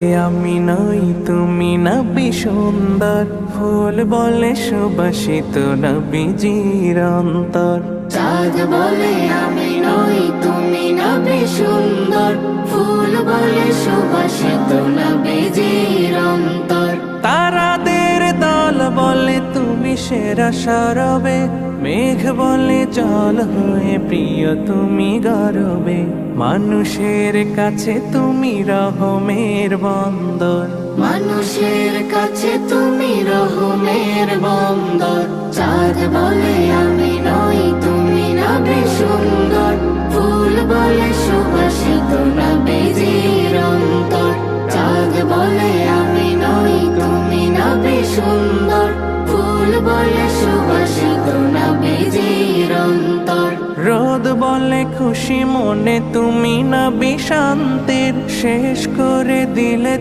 আমি নই তুমি নবী সুন্দর ফুল বলে সুবাসিত নবীজির অন্তর। চাঁদ বলে আমি নই তুমি নবী সুন্দর ফুল বলে সুবাসিত নবীজির অন্তর। তারাদের দল বলে তুমি সেরা সরবে। মেঘ বলে জল হয়ে প্রিয়, তুমি গরবে। মানুষের কাছে তুমি রহমের বন্দর। মানুষের কাছে তুমি রহমের বন্দর। চাঁদ বলে আমি নই, তুমি নবী সুন্দর। ফুল বলে সুবাসিত নবীজির অন্তর চাঁদ বলে আমি নই, তুমি নবী সুন্দর। ফুল বলে সুবাসিত বলে খুশি মনে তুমি না বিশান্তির শেষ করে দিলে